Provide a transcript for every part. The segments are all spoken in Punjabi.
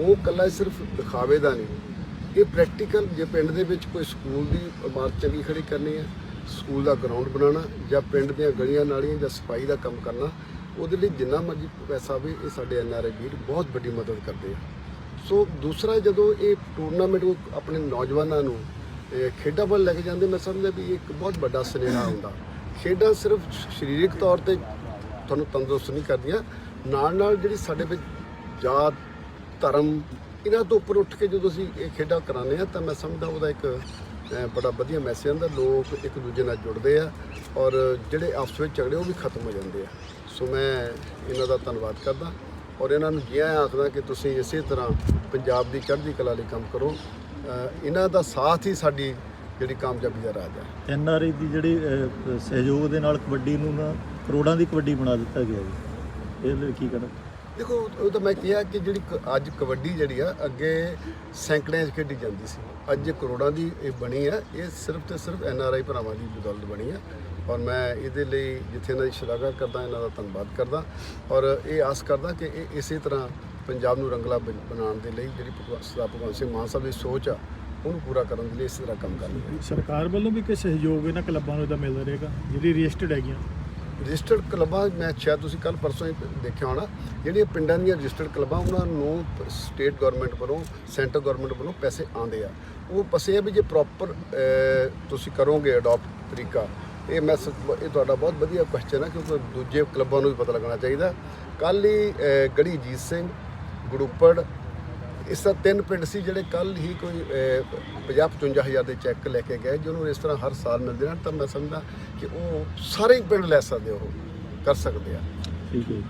ਉਹ ਕੱਲਾ ਸਿਰਫ ਦਿਖਾਵੇ ਦਾ ਨਹੀਂ। ਇਹ ਪ੍ਰੈਕਟੀਕਲ ਜੇ ਪਿੰਡ ਦੇ ਵਿੱਚ ਕੋਈ ਸਕੂਲ ਦੀ ਇਮਾਰਤ ਚੰਗੀ ਖੜੀ ਕਰਨੀ ਹੈ, ਸਕੂਲ ਦਾ ਗਰਾਊਂਡ ਬਣਾਉਣਾ ਜਾਂ ਪਿੰਡ ਦੀਆਂ ਗਲੀਆਂ ਨਾਲੀਆਂ ਜਾਂ ਸਫ਼ਾਈ ਦਾ ਕੰਮ ਕਰਨਾ, ਉਹਦੇ ਲਈ ਜਿੰਨਾ ਮਰਜ਼ੀ ਪੈਸਾ ਆਵੇ ਇਹ ਸਾਡੇ ਐਨਆਰਆਈ ਵੀਰ ਬਹੁਤ ਵੱਡੀ ਮਦਦ ਕਰਦੇ ਆ। ਸੋ ਦੂਸਰਾ ਜਦੋਂ ਇਹ ਟੂਰਨਾਮੈਂਟ ਉਹ ਆਪਣੇ ਨੌਜਵਾਨਾਂ ਨੂੰ ਖੇਡਾਂ ਵੱਲ ਲੈ ਕੇ ਜਾਂਦੇ, ਮੈਂ ਸਮਝਦਾ ਵੀ ਇਹ ਇੱਕ ਬਹੁਤ ਵੱਡਾ ਸੁਨੇਹਾ ਹੁੰਦਾ। ਖੇਡਾਂ ਸਿਰਫ ਸਰੀਰਕ ਤੌਰ ਤੇ ਤੁਹਾਨੂੰ ਤੰਦਰੁਸਤ ਨਹੀਂ ਕਰਦੀਆਂ। ਨਾਲ ਨਾਲ ਜਿਹੜੀ ਸਾਡੇ ਵਿੱਚ ਜਾਤ, ਧਰਮ, ਇਹਨਾਂ ਤੋਂ ਉੱਪਰ ਉੱਠ ਕੇ ਜਦੋਂ ਅਸੀਂ ਇਹ ਖੇਡਾਂ ਕਰਾਉਂਦੇ ਆ ਤਾਂ ਮੈਂ ਸਮਝਦਾ ਉਹਦਾ ਇੱਕ ਬੜਾ ਵਧੀਆ ਮੈਸੇਜ ਆਉਂਦਾ, ਲੋਕ ਇੱਕ ਦੂਜੇ ਨਾਲ ਜੁੜਦੇ ਆ ਔਰ ਜਿਹੜੇ ਆਪਸ ਵਿੱਚ ਝਗੜੇ, ਉਹ ਵੀ ਖਤਮ ਹੋ ਜਾਂਦੇ ਆ। ਸੋ ਮੈਂ ਇਹਨਾਂ ਦਾ ਧੰਨਵਾਦ ਕਰਦਾ ਔਰ ਇਹਨਾਂ ਨੂੰ ਜਿਹਾ ਆਖਦਾ ਕਿ ਤੁਸੀਂ ਇਸੇ ਤਰ੍ਹਾਂ ਪੰਜਾਬ ਦੀ ਚੜ੍ਹਦੀ ਕਲਾ ਲਈ ਕੰਮ ਕਰੋ ਇਹਨਾਂ ਦਾ ਸਾਥ ਹੀ ਸਾਡੀ ਜਿਹੜੀ ਕਾਮਯਾਬੀ ਦਾ ਰਾਜ ਹੈ। ਐਨ ਆਰ ਆਈ ਦੀ ਜਿਹੜੀ ਸਹਿਯੋਗ ਦੇ ਨਾਲ ਕਬੱਡੀ ਨੂੰ ਨਾ ਕਰੋੜਾਂ ਦੀ ਕਬੱਡੀ ਬਣਾ ਦਿੱਤਾ ਗਿਆ ਜੀ। ਇਹਦੇ ਲਈ ਕੀ ਕਰਾਂ? ਦੇਖੋ ਉਹ ਤਾਂ ਮੈਂ ਕਿਹਾ ਕਿ ਜਿਹੜੀ ਕ- ਅੱਜ ਕਬੱਡੀ ਜਿਹੜੀ ਆ ਅੱਗੇ ਸੈਂਕੜਿਆਂ 'ਚ ਖੇਡੀ ਜਾਂਦੀ ਸੀ। ਅੱਜ ਇਹ ਕਰੋੜਾਂ ਦੀ ਇਹ ਬਣੀ ਆ ਇਹ ਸਿਰਫ ਤੇ ਸਿਰਫ ਐਨ ਆਰ ਆਈ ਭਰਾਵਾਂ ਦੀ ਬਦੌਲਤ ਬਣੀ ਆ। ਔਰ ਮੈਂ ਇਹਦੇ ਲਈ ਜਿੱਥੇ ਇਹਨਾਂ ਦੀ ਸ਼ਲਾਘਾ ਕਰਦਾ ਇਹਨਾਂ ਦਾ ਧੰਨਵਾਦ ਕਰਦਾ। ਔਰ ਇਹ ਆਸ ਕਰਦਾ ਕਿ ਇਹ ਇਸੇ ਤਰ੍ਹਾਂ ਪੰਜਾਬ ਨੂੰ ਰੰਗਲਾ ਬਣ- ਬਣਾਉਣ ਦੇ ਲਈ ਜਿਹੜੀ ਭਗਵੰਤ ਸਰਦਾਰ ਭਗਵੰਤ ਸਿੰਘ ਮਾਨ ਸਾਹਿਬ ਦੀ ਸੋਚ ਆ ਉਹਨੂੰ ਪੂਰਾ ਕਰਨ ਦੇ ਲਈ ਇਸੇ ਤਰ੍ਹਾਂ ਕੰਮ ਕਰਨਗੇ ਸਰਕਾਰ ਵੱਲੋਂ ਵੀ ਕੋਈ ਸਹਿਯੋਗ ਇਹਨਾਂ ਕਲੱਬਾਂ ਨੂੰ ਇਹਦਾ ਮਿਲਦਾ ਰਹੇਗਾ ਜਿਹੜੀ ਰਜਿਸਟਰਡ ਹੈਗੀਆਂ? ਰਜਿਸਟਰਡ ਕਲੱਬਾਂ, ਮੈਂ ਸ਼ਾਇਦ ਤੁਸੀਂ ਕੱਲ ਪਰਸੋਂ ਹੀ ਦੇਖਿਆ ਹੋਣਾ, ਜਿਹੜੀਆਂ ਪਿੰਡਾਂ ਦੀਆਂ ਰਜਿਸਟਰਡ ਕਲੱਬਾਂ, ਉਹਨਾਂ ਨੂੰ ਸਟੇਟ ਗਵਰਨਮੈਂਟ ਵੱਲੋਂ, ਸੈਂਟਰ ਗਵਰਨਮੈਂਟ ਵੱਲੋਂ ਪੈਸੇ ਆਉਂਦੇ ਆ। ਉਹ ਪੈਸੇ ਆ ਵੀ ਜੇ ਪ੍ਰੋਪਰ ਤੁਸੀਂ ਕਰੋਗੇ ਅਡਾਪਟ ਤਰੀਕਾ, ਇਹ ਮੈਂ ਸ- ਇਹ ਤੁਹਾਡਾ ਬਹੁਤ ਵਧੀਆ ਕੁਐਸਚਨ ਆ, ਕਿਉਂਕਿ ਦੂਜੇ ਕਲੱਬਾਂ ਨੂੰ ਵੀ ਪਤਾ ਲੱਗਣਾ ਚਾਹੀਦਾ। ਕੱਲ ਹੀ ਗੜੀ ਜੀਤ ਸਿੰਘ ਗੜੂਪੜ ਇਸ ਤਰ੍ਹਾਂ ਤਿੰਨ ਪਿੰਡ ਸੀ ਜਿਹੜੇ ਕੱਲ ਹੀ ਕੋਈ 50 55 ਹਜ਼ਾਰ ਦੇ ਚੈੱਕ ਲੈ ਕੇ ਗਏ ਜਿਹਨੂੰ ਇਸ ਤਰ੍ਹਾਂ ਹਰ ਸਾਲ ਮਿਲਦੇ ਹਨ ਤਾਂ ਮੈਂ ਸਮਝਦਾ ਕਿ ਉਹ ਸਾਰੇ ਪਿੰਡ ਲੈ ਸਕਦੇ ਉਹ ਕਰ ਸਕਦੇ ਆ। ਠੀਕ ਹੈ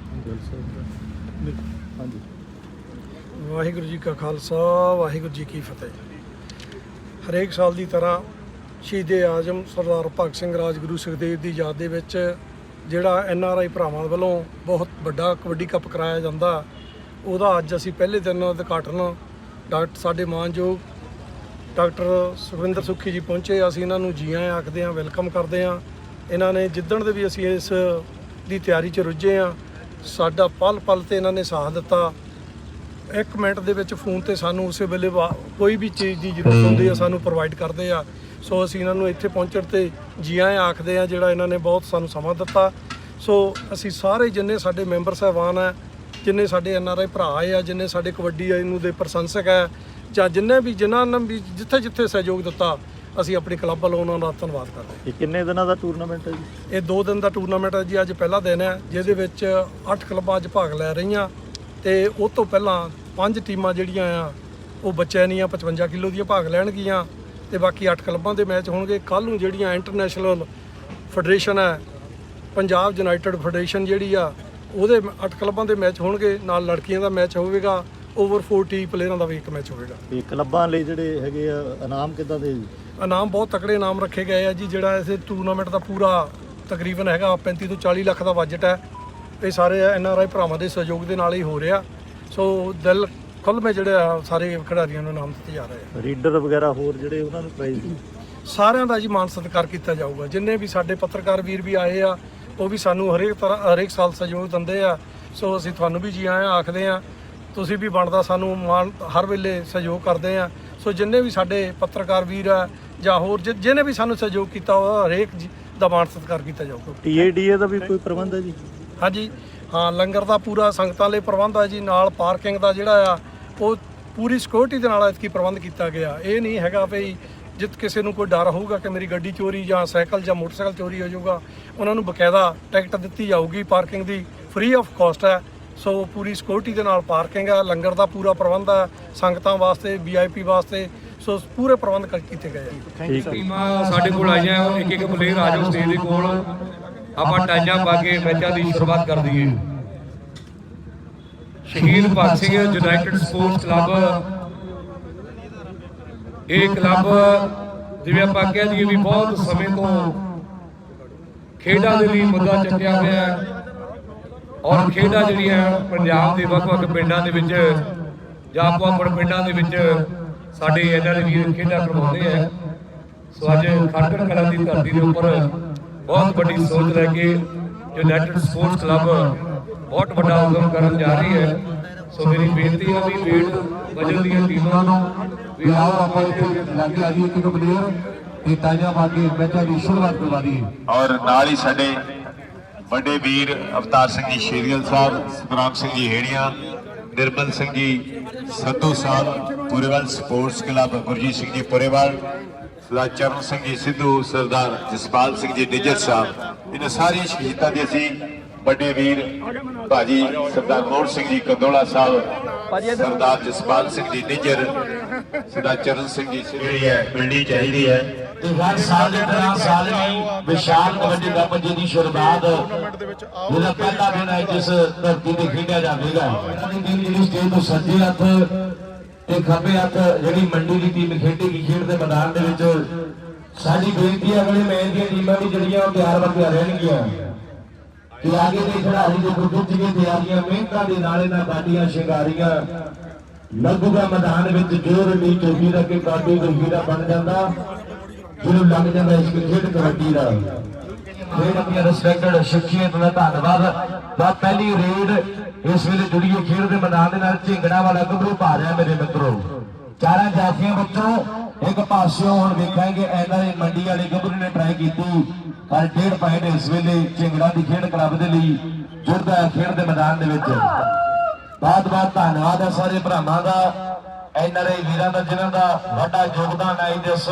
ਹਾਂਜੀ। ਵਾਹਿਗੁਰੂ ਜੀ ਕਾ ਖਾਲਸਾ ਵਾਹਿਗੁਰੂ ਜੀ ਕੀ ਫਤਿਹ। ਹਰੇਕ ਸਾਲ ਦੀ ਤਰ੍ਹਾਂ ਸ਼ਹੀਦੇ ਆਜ਼ਮ ਸਰਦਾਰ ਭਗਤ ਸਿੰਘ ਰਾਜਗੁਰੂ ਸੁਖਦੇਵ ਦੀ ਯਾਦ ਦੇ ਵਿੱਚ ਜਿਹੜਾ ਐਨ ਆਰ ਆਈ ਭਰਾਵਾਂ ਵੱਲੋਂ ਬਹੁਤ ਵੱਡਾ ਕਬੱਡੀ ਕੱਪ ਕਰਾਇਆ ਜਾਂਦਾ ਉਹਦਾ ਅੱਜ ਅਸੀਂ ਪਹਿਲੇ ਦਿਨ ਉਦਘਾਟਨ ਡਾਕਟਰ ਸਾਡੇ ਮਾਨਯੋਗ ਡਾਕਟਰ ਸੁਖਵਿੰਦਰ ਸੁੱਖੀ ਜੀ ਪਹੁੰਚੇ। ਅਸੀਂ ਇਹਨਾਂ ਨੂੰ ਜੀ ਆਇਆਂ, ਆਖਦੇ ਹਾਂ ਵੈਲਕਮ ਕਰਦੇ ਹਾਂ ਇਹਨਾਂ ਨੇ ਜਿੱਦਣ ਦੇ ਵੀ ਅਸੀਂ ਇਸ ਦੀ ਤਿਆਰੀ 'ਚ ਰੁੱਝੇ ਹਾਂ ਸਾਡਾ ਪਲ ਪਲ ਤੇ ਇਹਨਾਂ ਨੇ ਸਾਥ ਦਿੱਤਾ। ਇੱਕ ਮਿੰਟ ਦੇ ਵਿੱਚ ਫੋਨ ਤੇ ਸਾਨੂੰ ਉਸੇ ਵੇਲੇ ਵਾ- ਕੋਈ ਵੀ ਚੀਜ਼ ਦੀ ਜ਼ਰੂਰਤ ਹੁੰਦੀ ਆ, ਸਾਨੂੰ ਪ੍ਰੋਵਾਈਡ ਕਰਦੇ ਆ। ਸੋ ਅਸੀਂ ਇਹਨਾਂ ਨੂੰ ਇੱਥੇ ਪਹੁੰਚਣ ਤੇ ਜੀ ਆਇਆਂ, ਆਖਦੇ ਆ, ਜਿਹੜਾ ਇਹਨਾਂ ਨੇ ਬਹੁਤ ਸਾਨੂੰ ਸਮਾਂ ਦਿੱਤਾ। ਸੋ ਅਸੀਂ ਸਾਰੇ ਜਿੰਨੇ ਸਾਡੇ ਮੈਂਬਰ ਸਾਹਿਬਾਨ ਆ ਜਿੰਨੇ ਸਾਡੇ ਐਨ ਆਰ ਆਈ ਭਰਾ ਆ ਜਿੰਨੇ ਸਾਡੇ ਕਬੱਡੀ ਆ ਇਹਨੂੰ ਦੇ ਪ੍ਰਸ਼ੰਸਕ ਆ ਜਾਂ ਜਿੰਨੇ ਵੀ ਜਿਨ੍ਹਾਂ ਨੇ ਵੀ ਜਿੱਥੇ ਜਿੱਥੇ ਸਹਿਯੋਗ ਦਿੱਤਾ ਅਸੀਂ ਆਪਣੀ ਕਲੱਬ ਵੱਲੋਂ ਉਹਨਾਂ ਦਾ ਧੰਨਵਾਦ ਕਰਦੇ ਹਾਂ। ਇਹ ਕਿੰਨੇ ਦਿਨਾਂ ਦਾ ਟੂਰਨਾਮੈਂਟ ਹੈ ਜੀ? ਇਹ 2 ਦਿਨ ਦਾ ਟੂਰਨਾਮੈਂਟ ਹੈ ਜੀ ਅੱਜ ਪਹਿਲਾ ਦਿਨ ਹੈ ਜਿਹਦੇ ਵਿੱਚ 8 ਕਲੱਬਾਂ ਅੱਜ ਭਾਗ ਲੈ ਰਹੀਆਂ ਤੇ ਉਹ ਤੋਂ ਪਹਿਲਾਂ ਪੰਜ ਟੀਮਾਂ ਜਿਹੜੀਆਂ ਆ ਉਹ ਬੱਚਿਆਂ ਦੀਆਂ 55 ਕਿਲੋ ਦੀਆਂ ਭਾਗ ਲੈਣਗੀਆਂ ਤੇ ਬਾਕੀ 8 ਕਲੱਬਾਂ ਦੇ ਮੈਚ ਹੋਣਗੇ। ਕੱਲ ਨੂੰ ਜਿਹੜੀਆਂ ਇੰਟਰਨੈਸ਼ਨਲ ਫੈਡਰੇਸ਼ਨ ਹੈ ਪੰਜਾਬ ਯੂਨਾਈਟਿਡ ਫੈਡਰੇਸ਼ਨ ਜਿਹੜੀ ਆ ਉਹਦੇ 8 ਕਲੱਬਾਂ ਦੇ ਮੈਚ ਹੋਣਗੇ ਨਾਲ ਲੜਕੀਆਂ ਦਾ ਮੈਚ ਹੋਵੇਗਾ ਓਵਰ 40 ਪਲੇਅਰਾਂ ਦਾ ਵੀ ਇੱਕ ਮੈਚ ਹੋਵੇਗਾ। ਇਹ ਕਲੱਬਾਂ ਲਈ ਜਿਹੜੇ ਹੈਗੇ ਆ ਇਨਾਮ ਕਿੱਦਾਂ ਦੇ ਜੀ? ਇਨਾਮ ਬਹੁਤ ਤਕੜੇ ਇਨਾਮ ਰੱਖੇ ਗਏ ਆ ਜੀ ਜਿਹੜਾ ਇਸ ਟੂਰਨਾਮੈਂਟ ਦਾ ਪੂਰਾ ਤਕਰੀਬਨ ਹੈਗਾ 35 ਤੋਂ 40 ਲੱਖ ਦਾ ਬਜਟ ਹੈ। ਇਹ ਸਾਰੇ ਐਨ ਆਰ ਆਈ ਭਰਾਵਾਂ ਦੇ ਸਹਿਯੋਗ ਦੇ ਨਾਲ ਹੀ ਹੋ ਰਿਹਾ। ਸੋ ਦਿਲ ਖੁੱਲ੍ਹਵੇਂ ਜਿਹੜੇ ਆ ਸਾਰੇ ਖਿਡਾਰੀਆਂ ਨੂੰ ਇਨਾਮ ਦਿੱਤੇ ਜਾ ਰਹੇ ਆ। ਰੀਡਰ ਵਗੈਰਾ ਹੋਰ ਜਿਹੜੇ ਉਹਨਾਂ ਨੂੰ ਪ੍ਰਾਈਜ਼ ਸਾਰਿਆਂ ਦਾ ਜੀ ਮਾਨ ਸਤਿਕਾਰ ਕੀਤਾ ਜਾਊਗਾ। ਜਿੰਨੇ ਵੀ ਸਾਡੇ ਪੱਤਰਕਾਰ ਵੀਰ ਵੀ ਆਏ ਆ ਉਹ ਵੀ ਸਾਨੂੰ ਹਰੇਕ ਤਰ੍ਹਾਂ ਹਰੇਕ ਸਾਲ ਸਹਿਯੋਗ ਦਿੰਦੇ ਆ। ਸੋ ਅਸੀਂ ਤੁਹਾਨੂੰ ਵੀ ਜੀ ਆਇਆਂ ਆਖਦੇ ਆ ਤੁਸੀਂ ਵੀ ਬਣਦਾ ਸਾਨੂੰ ਮਾਨ ਹਰ ਵੇਲੇ ਸਹਿਯੋਗ ਕਰਦੇ ਆ। ਸੋ ਜਿੰਨੇ ਵੀ ਸਾਡੇ ਪੱਤਰਕਾਰ ਵੀਰ ਆ ਜਾਂ ਹੋਰ ਜਿ- ਜਿਹਨੇ ਵੀ ਸਾਨੂੰ ਸਹਿਯੋਗ ਕੀਤਾ ਉਹ ਹਰੇਕ ਜੀ ਦਾ ਮਾਨ ਸਤਿਕਾਰ ਕੀਤਾ ਜਾਊਗਾ। ਟੀਏਡੀਏ ਦਾ ਵੀ ਕੋਈ ਪ੍ਰਬੰਧ ਹੈ ਜੀ? ਹਾਂਜੀ। ਹਾਂ ਲੰਗਰ ਦਾ ਪੂਰਾ ਸੰਗਤਾਂ ਲਈ ਪ੍ਰਬੰਧ ਹੈ ਜੀ ਨਾਲ ਪਾਰਕਿੰਗ ਦਾ ਜਿਹੜਾ ਆ ਉਹ ਪੂਰੀ ਸਿਕਿਉਰਿਟੀ ਦੇ ਨਾਲ ਐਤਕੀ ਪ੍ਰਬੰਧ ਕੀਤਾ ਗਿਆ। ਇਹ ਨਹੀਂ ਹੈਗਾ ਵੀ ਜਿੱਤ ਕਿਸੇ ਨੂੰ ਕੋਈ ਡਰ ਹੋਊਗਾ ਕਿ ਮੇਰੀ ਗੱਡੀ ਚੋਰੀ ਜਾਂ ਸਾਈਕਲ ਜਾਂ ਮੋਟਰਸਾਈਕਲ ਚੋਰੀ ਹੋ ਜਾਊਗਾ ਉਹਨਾਂ ਨੂੰ ਬਕਾਇਦਾ ਟਿਕਟ ਦਿੱਤੀ ਜਾਊਗੀ ਪਾਰਕਿੰਗ ਦੀ ਫ੍ਰੀ ਆਫ ਕਾਸਟ ਹੈ। ਸੋ ਪੂਰੀ ਸਿਕਿਉਰਿਟੀ ਦੇ ਨਾਲ ਪਾਰਕਿੰਗ ਹੈ ਲੰਗਰ ਦਾ ਪੂਰਾ ਪ੍ਰਬੰਧ ਹੈ ਸੰਗਤਾਂ ਵਾਸਤੇ ਵੀਆਈਪੀ ਵਾਸਤੇ ਸੋ ਪੂਰੇ ਪ੍ਰਬੰਧ ਕਰ- ਕੀਤੇ ਗਏ ਆ ਠੀਕ ਹੈ ਟੀਮਾਂ ਸਾਡੇ ਕੋਲ ਆਈਆਂ ਇੱਕ ਇੱਕ ਪਲੇਅਰ ਆ ਜਾਓ ਸਟੇਜ ਦੇ ਕੋਲ। ਆਪਾਂ ਟਾਈਆਂ ਪਾ ਕੇ ਮੈਚਾਂ ਦੀ ਸ਼ੁਰੂਆਤ ਕਰ ਦਈਏ। Shaheed Bhagat Singh united sports club ਇਹ ਕਲੱਬ ਜਿਵੇਂ ਆਪਾਂ ਕਹਿ ਦਈਏ ਵੀ ਬਹੁਤ ਸਮੇਂ ਤੋਂ ਖੇਡਾਂ ਦੇ ਲਈ ਮੁੱਦਾ ਚੱਕਿਆ ਹੋਇਆ ਹੈ। ਔਰ ਖੇਡਾਂ ਜਿਹੜੀਆਂ ਪੰਜਾਬ ਦੇ ਵੱਖ-ਵੱਖ ਪਿੰਡਾਂ ਦੇ ਵਿੱਚ ਜਾਂ ਆਪੋ ਆਪਣੇ ਪਿੰਡਾਂ ਦੇ ਵਿੱਚ ਸਾਡੇ ਐਨਆਰ ਵੀਰ ਖੇਡਾਂ ਕਰਵਾਉਂਦੇ ਆ ਸੋ ਅੱਜ ਖੜਕੜ ਕਲਾਂ ਦੀ ਧਰਤੀ ਦੇ ਉੱਪਰ ਬਹੁਤ ਵੱਡੀ ਸੋਚ ਲੈ ਕੇ ਯੂਨਾਈਟਿਡ ਸਪੋਰਟਸ ਕਲੱਬ ਬਹੁਤ ਵੱਡਾ ਉਦਮ ਕਰਨ ਜਾ ਰਹੀ ਹੈ। ਸੋ ਮੇਰੀ ਬੇਨਤੀ ਹੈ ਵੀ ਵੇਟ ਵਜਨ ਦੀਆਂ ਟੀਮਾਂ ਨੂੰ ਵੀ ਆਓ ਆਪਾਂ ਇੱਥੇ ਲਾਗੇ ਆ ਜੀ ਇੱਕ ਇੱਕ ਪਲੇਅਰ ਤਾਜਾ ਬਾਕੀ ਮੈਚਾਂ ਦੀ ਸ਼ੁਰੂਆਤ ਕਰਵਾ ਦਈਏ। ਔਰ ਨਾਲ ਹੀ ਸਾਡੇ ਵੱਡੇ ਵੀਰ ਅਵਤਾਰ ਸਿੰਘ ਜੀ ਸ਼ੇਰੀਅਲ ਸਾਹਿਬ ਸਤਨਾਮ ਸਿੰਘ ਜੀ ਹੇੜੀਆਂ, ਨਿਰਮਲ ਸਿੰਘ ਜੀ ਸੰਧੂ ਸਾਹਿਬ, ਪੁਰੇਵਾਲ ਸਪੋਰਟਸ ਕਲੱਬ, ਗੁਰਜੀਤ ਸਿੰਘ ਜੀ ਪੁਰੇਵਾਲ, ਸਰਦਾਰ ਚਰਨ ਸਿੰਘ ਜੀ ਸਿੱਧੂ, ਸਰਦਾਰ ਜਸਪਾਲ ਸਿੰਘ ਜੀ ਨਿੱਜਰ ਸਾਹਿਬ। ਇਹਨਾਂ ਸਾਰੀਆਂ ਸ਼ਹੀਦਾਂ ਦੇ ਅਸੀਂ ਵੱਡੇ ਵੀਰ ਭਾਜੀ ਸਰਦਾਰ ਮੋਹਨ ਸਿੰਘ ਜੀ ਕੰਦੋਲਾ ਸਾਹਿਬ, ਸਰਦਾਰ ਜਸਪਾਲ ਸਿੰਘ ਜੀ ਨਿੱਜਰ ਸਰਦਾਰ ਚਰਨ ਸਿੰਘ ਜੀ ਜਿਹੜੀ ਹੈ ਮਿਲਣੀ ਚਾਹੀਦੀ ਹੈ। ਤੇ ਹਰ ਸਾਲ ਦੀ ਤਰ੍ਹਾਂ ਸਾਲ ਵੀ ਵਿਸ਼ਾਲ ਕਬੱਡੀ ਕੱਪ ਦੀ ਸ਼ੁਰੂਆਤ ਜਿਹੜਾ ਪਹਿਲਾ ਦਿਨ ਹੈ, ਜਿਸ ਧਰਤੀ ਤੇ ਖੇਡਿਆ ਜਾਵੇਗਾ। ਇਹਨਾਂ ਜਿਹੜੀ ਸਟੇਜ ਤੋਂ ਸੱਜੇ ਹੱਥ ਤੇ ਖੱਬੇ ਹੱਥ ਜਿਹੜੀ ਮੰਡੀ ਦੀ ਟੀਮ ਖੇਡੇਗੀ ਖੇਡ ਦੇ ਮੈਦਾਨ ਦੇ ਵਿੱਚ। ਸਾਡੀ ਬੇਨਤੀ ਹੈ, ਅਗਲੇ ਮੈਚ ਦੀਆਂ ਟੀਮਾਂ ਵੀ ਜਿਹੜੀਆਂ ਉਹ ਤਿਆਰ ਵਰਤੀਆਂ ਰਹਿਣਗੀਆਂ। ਕਿ ਆਗੇ ਦੇ ਖਿਡਾਰੀ ਦੇ ਗੁੱਟ ਦੀਆਂ ਤਿਆਰੀਆਂ, ਮਿਹਨਤਾਂ ਦੇ ਨਾਲ ਇਹਨਾਂ ਬਾਡੀਆਂ, ਸ਼ਿੰਗਾਰੀਆਂ ਲੱਗੂਗਾ ਮੈਦਾਨ ਵਿੱਚ, ਜੋਰ ਨਹੀਂ ਚੋਗੀ ਦਾ ਕਿ ਕਾਡੂ ਗੁਰਗੀ ਦਾ ਬਣ ਜਾਂਦਾ। ਜਿਹਨੂੰ ਲੱਗ ਜਾਂਦਾ ਇਸ ਖੇਡ ਕਬੱਡੀ ਦਾ। ਖੇਡ ਆਪਣੀ ਰਿਸਪੈਕਟਡ ਸ਼ਖਸੀਅਤ ਦਾ ਧੰਨਵਾਦ। ਬਾ ਪਹਿਲੀ ਰੇਡ ਇਸ ਵੇਲੇ ਜੁੜੀਏ ਖੇਡ ਦੇ ਮੈਦਾਨ ਦੇ ਨਾਲ ਝਿੰਗੜਾ ਵਾਲਾ ਗੱਭਰੂ ਪਾ ਰਿਹਾ ਮੇਰੇ ਮਿੱਤਰੋ। ਚਾਰਾਂ ਜਾਫੀਆਂ ਵਿੱਚੋਂ ਇੱਕ ਪਾਸਿਓਂ ਹੁਣ ਵੇਖਾਂਗੇ ਇਹਨਾਂ ਦੀ ਮੰਡੀ ਵਾਲੇ ਗੱਭਰੂ ਨੇ ਟਰਾਈ ਕੀਤੀ। ਪਰ ਡੇਢ ਪੁਆਇੰਟ ਇਸ ਵੇਲੇ ਝਿੰਗੜਾ ਦੀ ਖੇਡ ਕਲੱਬ ਦੇ ਲਈ ਜੁੜਦਾ ਹੈ ਖੇਡ ਦੇ ਮੈਦਾਨ ਦੇ ਵਿੱਚ। ਬਹੁਤ ਬਹੁਤ ਧੰਨਵਾਦ ਹੈ ਸਾਰੇ ਭਰਾਵਾਂ ਦਾ। ਐਨਆਰਆਈ ਵੀਰਾਂ ਦਾ, ਜਿਨ੍ਹਾਂ ਦਾ ਵੱਡਾ ਯੋਗਦਾਨ ਹੈ ਇਸ